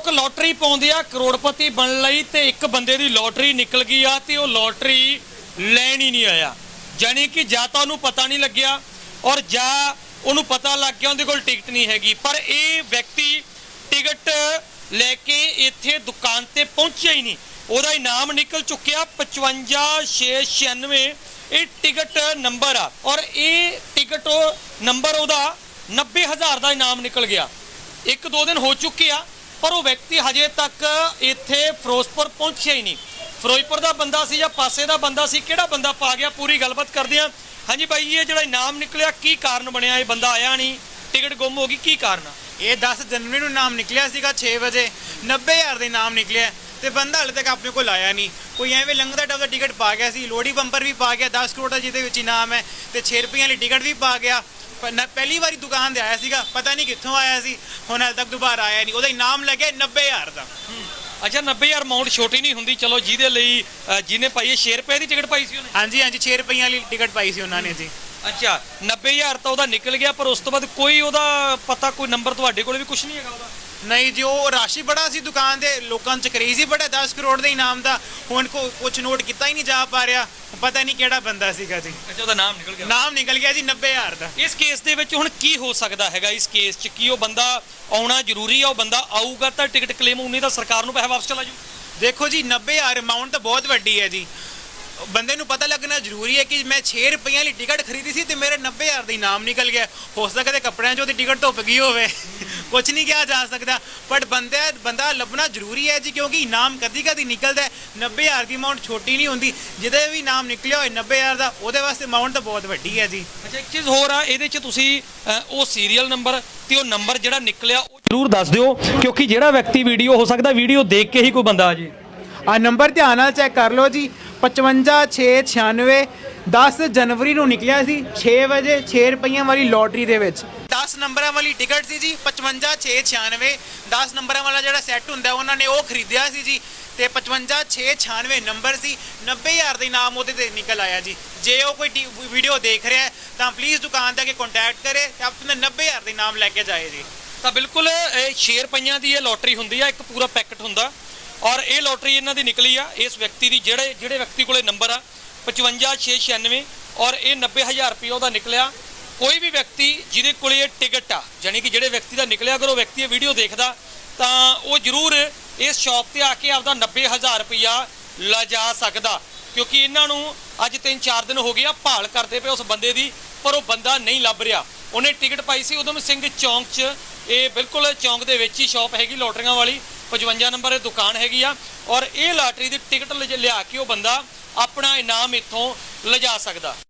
ਲੋਕ ਲੋਟਰੀ ਪਾਉਂਦੇ ਆ, ਕਰੋੜਪਤੀ ਬਣਨ ਲਈ ਤੇ ਇੱਕ ਬੰਦੇ ਦੀ ਲੋਟਰੀ ਨਿਕਲ ਗਈ ਆ ਤੇ ਉਹ ਲੋਟਰੀ ਲੈਣ ਹੀ ਨਹੀਂ ਆਇਆ। ਜਾਣੀ ਕਿ ਜਾਂ ਤਾਂ ਉਹਨੂੰ ਪਤਾ ਨਹੀਂ ਲੱਗਿਆ ਔਰ ਜਾਂ ਉਹਨੂੰ ਪਤਾ ਲੱਗ ਗਿਆ ਉਹਦੇ ਕੋਲ ਟਿਕਟ ਨਹੀਂ ਹੈਗੀ। ਪਰ ਇਹ ਵਿਅਕਤੀ ਟਿਕਟ ਲੈ ਕੇ ਇੱਥੇ ਦੁਕਾਨ ਤੇ ਪਹੁੰਚਿਆ ਹੀ ਨਹੀਂ। ਉਹਦਾ ਇਨਾਮ ਨਿਕਲ ਚੁੱਕਿਆ 55696 ਇਹ ਟਿਕਟ ਨੰਬਰ ਆ ਔਰ ਇਹ ਟਿਕਟ ਨੰਬਰ ਉਹਦਾ 90000 ਦਾ ਇਨਾਮ ਨਿਕਲ ਗਿਆ। ਇੱਕ ਦੋ ਦਿਨ ਹੋ ਚੁੱਕੇ ਆ। ਪਰ ਉਹ ਵਿਅਕਤੀ ਹਜੇ ਤੱਕ ਇੱਥੇ ਫਿਰੋਜ਼ਪੁਰ ਪਹੁੰਚਿਆ ਹੀ ਨਹੀਂ। ਫਿਰੋਜ਼ਪੁਰ ਦਾ ਬੰਦਾ ਸੀ ਜਾਂ ਪਾਸੇ ਦਾ ਬੰਦਾ ਸੀ, ਕਿਹੜਾ ਬੰਦਾ ਪਾ ਗਿਆ, ਪੂਰੀ ਗੱਲਬਾਤ ਕਰਦੇ ਆ ਹਾਂਜੀ ਬਾਈ ਇਹ ਜਿਹੜਾ ਇਨਾਮ ਨਿਕਲਿਆ, ਕੀ ਕਾਰਨ ਬਣਿਆ? ਇਹ ਬੰਦਾ ਆਇਆ ਨਹੀਂ, ਟਿਕਟ ਗੁੰਮ ਹੋ ਗਈ, ਕੀ ਕਾਰਨ ਆ? ਇਹ 10 ਜਨਵਰੀ ਨੂੰ ਨਾਮ ਨਿਕਲਿਆ ਸੀਗਾ 6 ਵਜੇ। 90000 ਦੇ ਨਾਮ ਨਿਕਲਿਆ ਤੇ ਬੰਦਾ ਹਾਲੇ ਤੱਕ ਆਪਣੇ ਕੋਲ ਆਇਆ ਨਹੀਂ। ਕੋਈ ਐਵੇਂ ਲੰਘਦਾ ਟੱਪਦਾ ਟਿਕਟ ਪਾ ਗਿਆ ਸੀ ਲੋੜੀ ਬੰਪਰ ਵੀ ਪਾ ਗਿਆ 10 ਕਰੋੜ ਦਾ ਜਿਹਦੇ ਵਿੱਚ ਇਨਾਮ ਹੈ ਤੇ 6 ਰੁਪਈਆਂ ਵਾਲੀ ਟਿਕਟ ਵੀ ਪਾ ਗਿਆ। ਪਰ ਨਾ- ਪਹਿਲੀ ਵਾਰੀ ਦੁਕਾਨ ਤੇ ਆਇਆ ਸੀਗਾ ਪਤਾ ਨਹੀਂ ਕਿੱਥੋਂ ਆਇਆ ਸੀ ਹੁਣ ਹਾਲੇ ਤੱਕ ਦੁਬਾਰਾ ਆਇਆ ਨਹੀਂ। ਉਹਦਾ ਇਨਾਮ ਲੱਗਿਆ 90000 ਦਾ। ਅੱਛਾ 90000 ਅਮਾਉਂਟ ਛੋਟੀ ਨਹੀਂ ਹੁੰਦੀ ਚਲੋ ਜਿਹਦੇ ਲਈ ਜਿਹਨੇ ਪਾਈ ਹੈ 6 ਰੁਪਏ ਦੀ ਟਿਕਟ ਪਾਈ ਸੀ ਉਹਨੇ? ਹਾਂਜੀ ਹਾਂਜੀ 6 ਰੁਪਈਆਂ ਵਾਲੀ ਟਿਕਟ ਪਾਈ ਸੀ ਉਹਨਾਂ ਨੇ ਜੀ। ਅੱਛਾ 90000 ਤਾਂ ਉਹਦਾ ਨਿਕਲ ਗਿਆ ਪਰ ਉਸ ਤੋਂ ਬਾਅਦ ਕੋਈ ਉਹਦਾ ਪਤਾ ਕੋਈ ਨੰਬਰ ਤੁਹਾਡੇ ਕੋਲ ਵੀ ਕੁਝ ਨਹੀਂ ਹੈਗਾ ਉਹਦਾ? ਨਹੀਂ ਜੀ ਉਹ ਰਾਸ਼ੀ ਬੜਾ ਸੀ ਦੁਕਾਨ ਦੇ ਲੋਕਾਂ ਚ ਕਰੇਜ਼ ਬੜਾ 10 ਕਰੋੜ ਦੇ ਇਨਾਮ ਦਾ। ਹੁਣ ਕੋ ਕੁਝ ਨੋਟ ਕੀਤਾ ਹੀ ਨਹੀਂ ਜਾ ਪਾ ਰਿਹਾ ਪਤਾ ਨਹੀਂ ਕਿਹੜਾ ਬੰਦਾ ਸੀਗਾ ਜੀ। ਅੱਛਾ ਉਹਦਾ ਨਾਮ ਨਿਕਲ ਗਿਆ। ਨਾਮ ਨਿਕਲ ਗਿਆ ਜੀ 90000 ਦਾ। ਇਸ ਕੇਸ ਦੇ ਵਿੱਚ ਹੁਣ ਕੀ ਹੋ ਸਕਦਾ ਹੈਗਾ ਇਸ ਕੇਸ 'ਚ? ਕੀ ਉਹ ਬੰਦਾ ਆਉਣਾ ਜ਼ਰੂਰੀ ਆ ਉਹ ਬੰਦਾ ਆਊਗਾ ਤਾਂ ਟਿਕਟ ਕਲੇਮ ਉਨੀ ਤਾਂ ਸਰਕਾਰ ਨੂੰ ਪੈਸਾ ਵਾਪਸ ਚਲਾ ਜੂ ਦੇਖੋ ਜੀ 90000 ਅਮਾਉਂਟ ਤਾਂ ਬਹੁਤ ਵੱਡੀ ਹੈ ਜੀ। ਬੰਦੇ ਨੂੰ ਪਤਾ ਲੱਗਣਾ ਜ਼ਰੂਰੀ ਹੈ ਕਿ ਮੈਂ 6 ਰੁਪਈਆਂ ਵਾਲੀ ਟਿਕਟ ਖਰੀਦੀ ਸੀ ਤੇ ਮੇਰੇ 90000 ਦਾ ਇਨਾਮ ਨਿਕਲ ਗਿਆ। ਹੋ ਸਕਦਾ ਹੈ ਕੱਪੜਿਆਂ 'ਚ ਉਹਦੀ ਟਿਕਟ ਧੁੱਪ ਗਈ ਹੋਵੇ। ਕੁਝ ਨਹੀਂ ਕਿਹਾ ਜਾ ਸਕਦਾ। ਬਟ ਬੰਦੇ ਬੰਦਾ ਲੱਭਣਾ ਜ਼ਰੂਰੀ ਹੈ ਜੀ ਕਿਉਂਕਿ ਇਨਾਮ ਕਦੀ ਕਦੀ ਨਿਕਲਦਾ ਹੈ। 90000 ਦੀ ਅਮਾਉਂਟ ਛੋਟੀ ਨਹੀਂ ਹੁੰਦੀ। ਜਿਹਦੇ ਵੀ ਇਨਾਮ ਨਿਕਲਿਆ ਹੋਏ 90000 ਦਾ ਉਹਦੇ ਵਾਸਤੇ ਅਮਾਉਂਟ ਤਾਂ ਬਹੁਤ ਵੱਡੀ ਹੈ ਜੀ। ਅੱਛਾ ਇੱਕ ਚੀਜ਼ ਹੋਰ ਆ ਇਹਦੇ 'ਚ ਤੁਸੀਂ ਉਹ ਸੀਰੀਅਲ ਨੰਬਰ ਤੇ ਉਹ ਨੰਬਰ ਜਿਹੜਾ ਨਿਕਲਿਆ ਉਹ ਜ਼ਰੂਰ ਦੱਸ ਦਿਓ ਕਿਉਂਕਿ ਜਿਹੜਾ ਵਿਅਕਤੀ ਵੀਡੀਓ ਹੋ ਸਕਦਾ ਵੀਡੀਓ ਦੇਖ ਕੇ ਹੀ ਕੋਈ ਬੰਦਾ ਆ ਜੇ। ਆ ਨੰਬਰ ਧਿਆਨ ਨਾਲ ਚੈੱਕ ਕਰ ਲਓ ਜੀ। 55696 10 ਜਨਵਰੀ ਨੂੰ ਨਿਕਲਿਆ ਸੀ 6 ਵਜੇ 6 ਰੁਪਈਆਂ ਵਾਲੀ ਲੋਟਰੀ ਦੇ ਵਿੱਚ। 10 ਨੰਬਰਾਂ ਵਾਲੀ ਟਿਕਟ ਸੀ ਜੀ 55696 10 ਨੰਬਰਾਂ ਵਾਲਾ ਜਿਹੜਾ ਸੈੱਟ ਹੁੰਦਾ ਉਹਨਾਂ ਨੇ ਉਹ ਖਰੀਦਿਆ ਸੀ ਜੀ ਤੇ 55696 ਨੰਬਰ ਸੀ 90000 ਦੇ ਇਨਾਮ ਉਹਦੇ ਤੇ ਨਿਕਲ ਆਇਆ ਜੀ। ਜੇ ਉਹ ਕੋਈ ਵੀਡੀਓ ਦੇਖ ਰਿਹਾ ਹੈ ਤਾਂ ਪਲੀਜ਼ ਦੁਕਾਨ ਤੇ ਆ ਕੇ ਕੰਟੈਕਟ ਕਰੇ ਤੇ ਆਪਣੇ 90000 ਦੇ ਇਨਾਮ ਲੈ ਕੇ ਜਾਏ ਜੀ। ਤਾਂ ਬਿਲਕੁਲ ਇਹ 6 ਰੁਪਈਆਂ ਦੀ ਇਹ ਲੋਟਰੀ ਹੁੰਦੀ ਆ ਇੱਕ ਪੂਰਾ ਪੈਕਟ ਹੁੰਦਾ। ਔਰ ਇਹ ਲੋਟਰੀ ਇਹਨਾਂ ਦੀ ਨਿਕਲੀ ਆ, ਇਸ ਵਿਅਕਤੀ ਦੀ ਜਿਹੜੇ ਜਿਹੜੇ ਵਿਅਕਤੀ ਕੋਲੇ ਨੰਬਰ ਆ 55696 ਔਰ ਇਹ 90000 ਰੁਪਏ ਉਹਦਾ ਨਿਕਲਿਆ। ਕੋਈ ਵੀ ਵਿਅਕਤੀ ਜਿਹਦੇ ਕੋਲੇ ਇਹ ਟਿਕਟ ਆ ਯਾਨੀ ਕਿ ਜਿਹੜੇ ਵਿਅਕਤੀ ਦਾ ਨਿਕਲਿਆ, ਅਗਰ ਉਹ ਵਿਅਕਤੀ ਇਹ ਵੀਡੀਓ ਦੇਖਦਾ, ਤਾਂ ਉਹ ਜ਼ਰੂਰ ਇਸ ਸ਼ਾਪ ਤੇ ਆ ਕੇ ਆਪਦਾ 90000 ਰੁਪਇਆ ਲਿਜਾ ਸਕਦਾ। ਕਿਉਂਕਿ ਇਹਨਾਂ ਨੂੰ ਅੱਜ 3-4 ਦਿਨ ਹੋ ਗਏ ਆ, ਭਾਲ ਕਰਦੇ ਪਏ ਉਸ ਬੰਦੇ ਦੀ, ਪਰ ਉਹ ਬੰਦਾ ਨਹੀਂ ਲੱਭ ਰਿਹਾ। ਉਹਨੇ ਟਿਕਟ ਪਾਈ ਸੀ ਉਦਮ ਸਿੰਘ ਚੌਂਕ 'ਚ, ਇਹ ਬਿਲਕੁਲ ਚੌਂਕ ਦੇ ਵਿੱਚ ਹੀ ਸ਼ਾਪ ਹੈਗੀ, ਲੋਟਰੀਆਂ ਵਾਲੀ। 55 ਨੰਬਰ ਇਹ ਦੁਕਾਨ ਹੈਗੀ ਆ ਔਰ ਇਹ ਲਾਟਰੀ ਦੀ ਟਿਕਟ ਲਿਜ- ਲਿਆ ਕੇ ਉਹ ਬੰਦਾ ਆਪਣਾ ਇਨਾਮ ਇੱਥੋਂ ਲਿਜਾ ਸਕਦਾ।